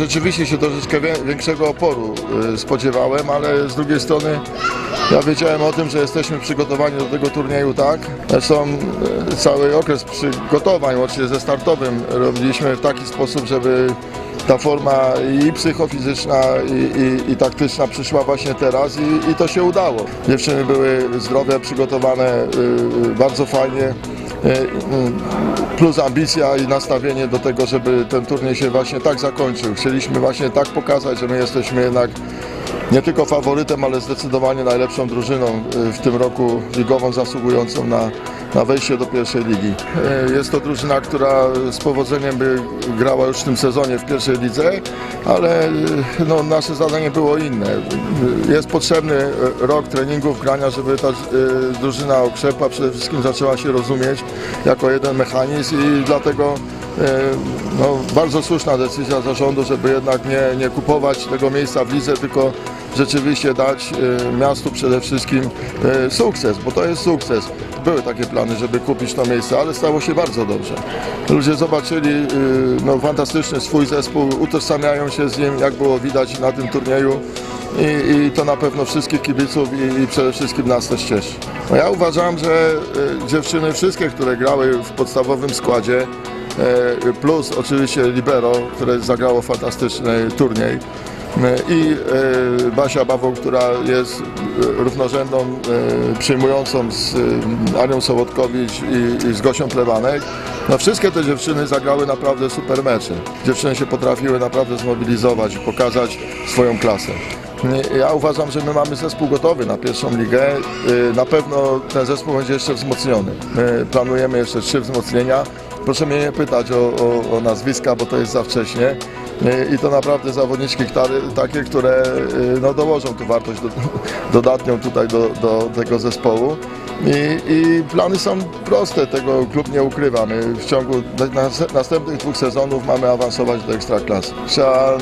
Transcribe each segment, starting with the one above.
Rzeczywiście się troszeczkę większego oporu y, spodziewałem, ale z drugiej strony ja wiedziałem o tym, że jesteśmy przygotowani do tego turnieju tak. Zresztą y, cały okres przygotowań, łącznie ze startowym, robiliśmy w taki sposób, żeby ta forma i psychofizyczna, i, i, i taktyczna przyszła właśnie teraz i, i to się udało. Dziewczyny były zdrowe, przygotowane y, bardzo fajnie. Y, Plus ambicja i nastawienie do tego, żeby ten turniej się właśnie tak zakończył. Chcieliśmy właśnie tak pokazać, że my jesteśmy jednak nie tylko faworytem, ale zdecydowanie najlepszą drużyną y, w tym roku ligową zasługującą na, na wejście do pierwszej ligi. Y, Jest to drużyna, która z powodzeniem by grała już w tym sezonie w pierwszej lidze, ale y, no, nasze zadanie było inne. Jest potrzebny y, rok treningów, grania, żeby ta drużyna okrzepła, przede wszystkim zaczęła się rozumieć jako jeden mechanizm i dlatego E, no, bardzo słuszna decyzja zarządu, żeby jednak nie, nie kupować tego miejsca w lidze, tylko rzeczywiście dać e, miastu przede wszystkim e, sukces, bo to jest sukces. Były takie plany, żeby kupić to miejsce, ale stało się bardzo dobrze. Ludzie zobaczyli e, no, fantastyczny swój zespół, utożsamiają się z nim, jak było widać na tym turnieju. I, i to na pewno wszystkich kibiców i, i przede wszystkim nas też cieszy. No ja uważam, że e, dziewczyny wszystkie, które grały w podstawowym składzie, E, plus oczywiście Libero, które zagrało fantastyczny turniej i e, Basia Bawoł, która jest e, równorzędną e, przyjmującą z Anią Sołotkowicz i, i z Gosią Plewanek. No wszystkie te dziewczyny zagrały naprawdę super mecze. Dziewczyny się potrafiły naprawdę zmobilizować i pokazać swoją klasę. Ja uważam, że my mamy zespół gotowy na pierwszą ligę. Na pewno ten zespół będzie jeszcze wzmocniony. My planujemy jeszcze trzy wzmocnienia. Proszę mnie nie pytać o, o, o nazwiska, bo to jest za wcześnie. Y, I to naprawdę zawodniczki takie, które y, no, dołożą tu wartość do, dodatnią tutaj do, do tego zespołu. I, I plany są proste, tego klub nie ukrywa. My w ciągu nas- następnych dwóch sezonów mamy awansować do ekstraklasy. Trzeba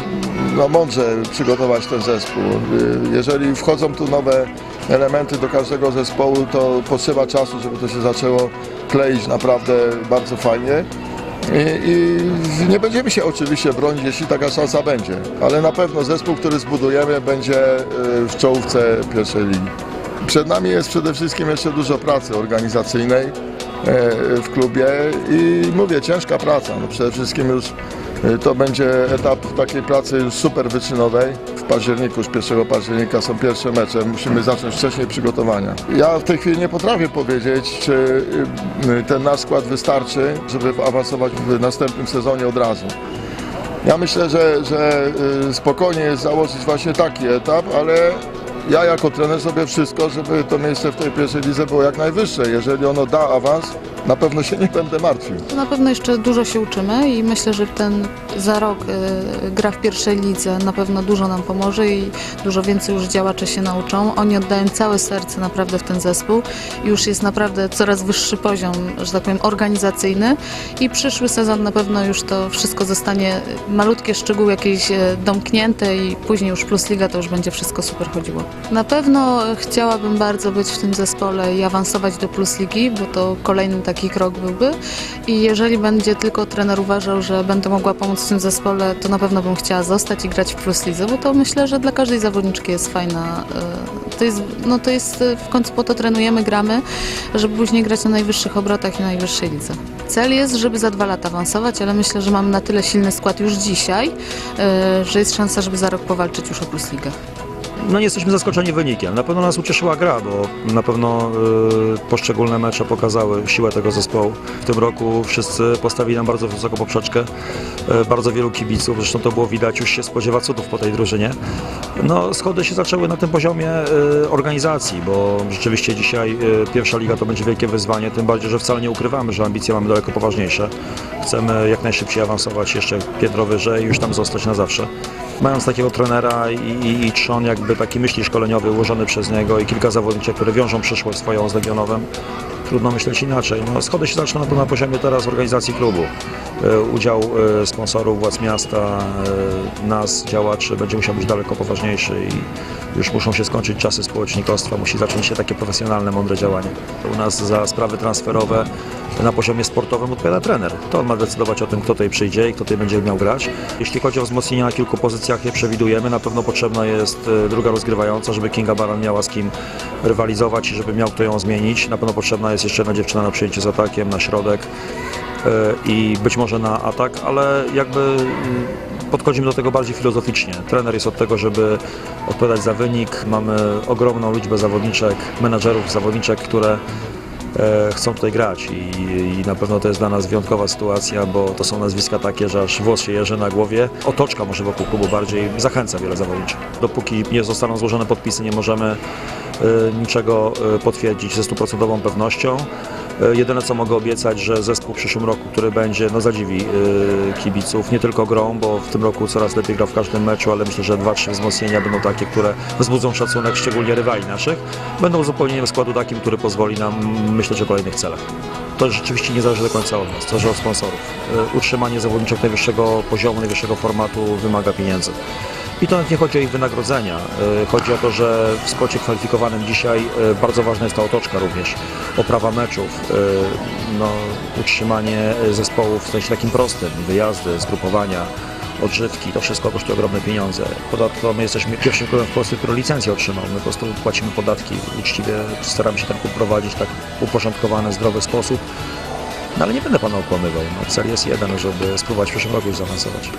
no, mądrze przygotować ten zespół. Y, Jeżeli wchodzą tu nowe elementy do każdego zespołu, to potrzeba czasu, żeby to się zaczęło kleić naprawdę bardzo fajnie. I, I nie będziemy się oczywiście bronić, jeśli taka szansa będzie, ale na pewno zespół, który zbudujemy, będzie y, w czołówce pierwszej ligi. Przed nami jest przede wszystkim jeszcze dużo pracy organizacyjnej e, w klubie i mówię, ciężka praca. No przede wszystkim już e, to będzie etap takiej pracy już super wyczynowej. W październiku, już 1 października są pierwsze mecze, musimy zacząć wcześniej przygotowania. Ja w tej chwili nie potrafię powiedzieć, czy y, ten nasz skład wystarczy, żeby awansować w następnym sezonie od razu. Ja myślę, że, że y, spokojnie jest założyć właśnie taki etap, ale ja jako trener zrobię wszystko, żeby to miejsce w tej pierwszej lidze było jak najwyższe. Jeżeli ono da awans, na pewno się nie będę martwił. Na pewno jeszcze dużo się uczymy i myślę, że ten za rok y, gra w pierwszej lidze na pewno dużo nam pomoże i dużo więcej już działacze się nauczą. Oni oddają całe serce naprawdę w ten zespół i już jest naprawdę coraz wyższy poziom, że tak powiem, organizacyjny i przyszły sezon na pewno już to wszystko zostanie malutkie szczegóły jakieś e, domknięte i później już Plus Liga to już będzie wszystko super chodziło. Na pewno chciałabym bardzo być w tym zespole i awansować do Plus Ligi, bo to kolejny taki krok byłby. I jeżeli będzie tylko trener uważał, że będę mogła pomóc w tym zespole, to na pewno bym chciała zostać i grać w Plus Lidze, bo to myślę, że dla każdej zawodniczki jest fajna. e, To jest, no to jest e, w końcu po to trenujemy, gramy, żeby później grać na najwyższych obrotach i na najwyższej lidze. Cel jest, żeby za dwa lata awansować, ale myślę, że mamy na tyle silny skład już dzisiaj, e, że jest szansa, żeby za rok powalczyć już o Plus. No nie jesteśmy zaskoczeni wynikiem. Na pewno nas ucieszyła gra, bo na pewno y, poszczególne mecze pokazały siłę tego zespołu. W tym roku wszyscy postawili nam bardzo wysoką poprzeczkę. Y, bardzo wielu kibiców, zresztą to było widać, już się spodziewa cudów po tej drużynie. No schody się zaczęły na tym poziomie y, organizacji, bo rzeczywiście dzisiaj y, pierwsza liga to będzie wielkie wyzwanie, tym bardziej, że wcale nie ukrywamy, że ambicje mamy daleko poważniejsze. Chcemy jak najszybciej awansować jeszcze piętro wyżej i już tam zostać na zawsze. Mając takiego trenera i, i, i trzon jakby taki myśli szkoleniowy ułożony przez niego i kilka zawodniczek, które wiążą przyszłość swoją z Legionowem, trudno myśleć inaczej. No, schody się zaczną na poziomie teraz organizacji klubu. E, Udział e, sponsorów, władz miasta, e, nas, działaczy będzie musiał być daleko poważniejszy i już muszą się skończyć czasy społecznikostwa, musi zacząć się takie profesjonalne, mądre działanie. U nas za sprawy transferowe na poziomie sportowym odpowiada trener. To on ma decydować o tym, kto tutaj przyjdzie i kto tutaj będzie miał grać. Jeśli chodzi o wzmocnienia na kilku pozycjach, je przewidujemy. Na pewno potrzebna jest e, druga rozgrywająca, żeby Kinga Baran miała z kim rywalizować i żeby miał kto ją zmienić. Na pewno potrzebna jest jeszcze jedna dziewczyna na przyjęcie z atakiem, na środek e, i być może na atak, ale jakby mm, podchodzimy do tego bardziej filozoficznie. Trener jest od tego, żeby odpowiadać za wynik. Mamy ogromną liczbę zawodniczek, menadżerów, zawodniczek, które chcą tutaj grać I, i na pewno to jest dla nas wyjątkowa sytuacja, bo to są nazwiska takie, że aż włos się jeży na głowie. Otoczka może wokół klubu bardziej zachęca wiele zawodniczych. Dopóki nie zostaną złożone podpisy, nie możemy e, niczego e, potwierdzić ze stuprocentową pewnością. E, Jedyne co mogę obiecać, że zespół w przyszłym roku, który będzie, no zadziwi kibiców, nie tylko grą, bo w tym roku coraz lepiej gra w każdym meczu, ale myślę, że dwa, trzy wzmocnienia będą takie, które wzbudzą szacunek, szczególnie rywali naszych. Będą uzupełnieniem składu takim, który pozwoli nam myśleć o kolejnych celach. To rzeczywiście nie zależy do końca od nas, to zależy od sponsorów. Utrzymanie zawodniczek najwyższego poziomu, najwyższego formatu wymaga pieniędzy. I to nawet nie chodzi o ich wynagrodzenia. E, Chodzi o to, że w sporcie kwalifikowanym dzisiaj e, bardzo ważna jest ta otoczka również. Oprawa meczów, e, no, utrzymanie zespołów w sensie takim prostym, wyjazdy, zgrupowania, odżywki, to wszystko kosztuje ogromne pieniądze. Ponadto my jesteśmy pierwszym klubem w Polsce, który licencję otrzymał. My po prostu płacimy podatki, uczciwie staramy się ten klub prowadzić w tak uporządkowany, zdrowy sposób. No ale nie będę Pana okłamywał. No, cel jest jeden, żeby spróbować w przyszłym roku już zaawansować.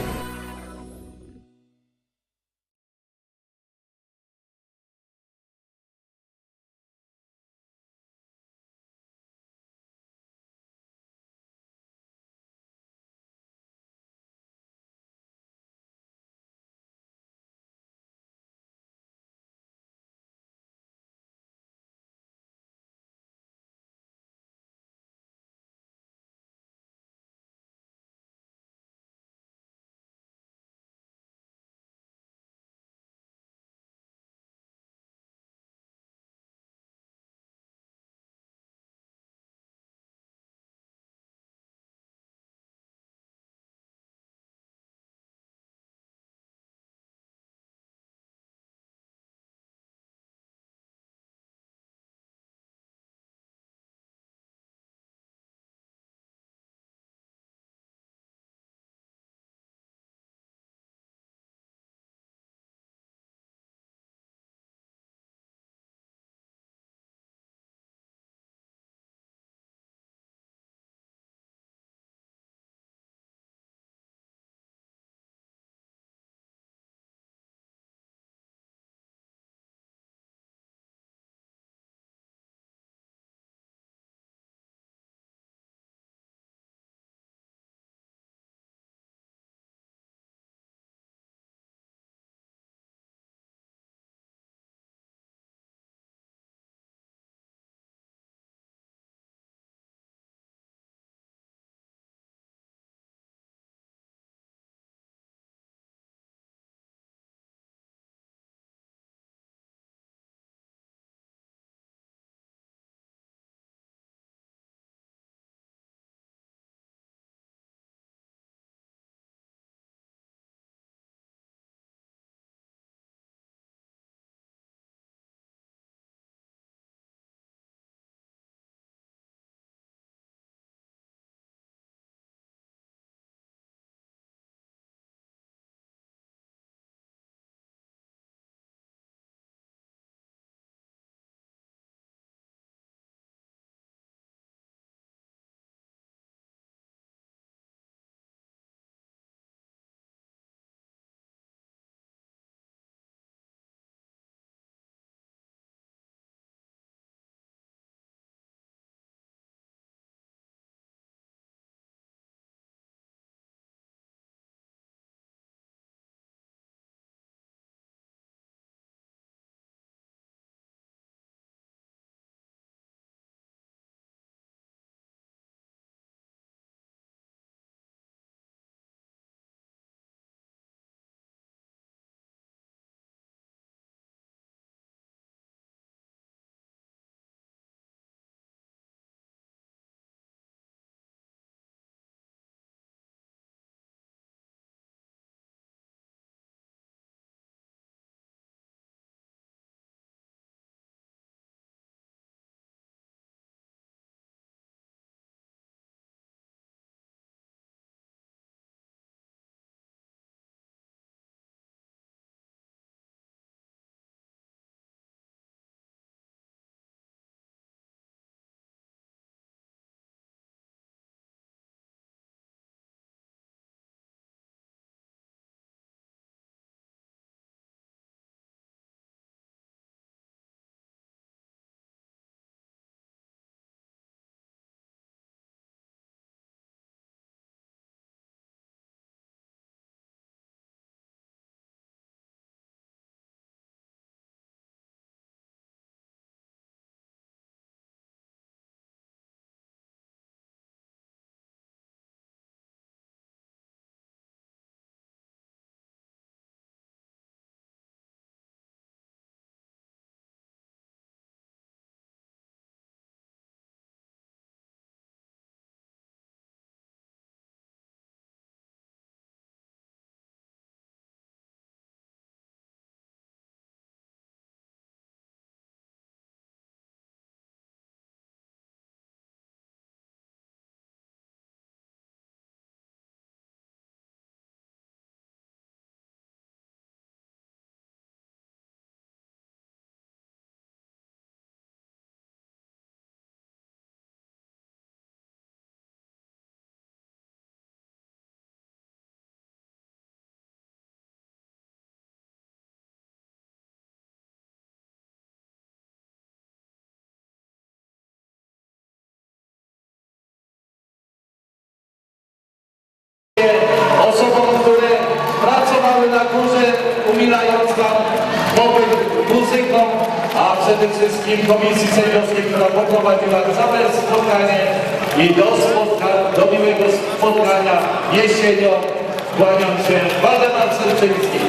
Osobom, które pracowały na górze, umilając Wam pobyt muzyką, a przede wszystkim Komisji Sędziowskiej, która poprowadziła całe spotkanie i do, spotka do miłego spotkania jesienią kłaniam się Waldemar Serczyński.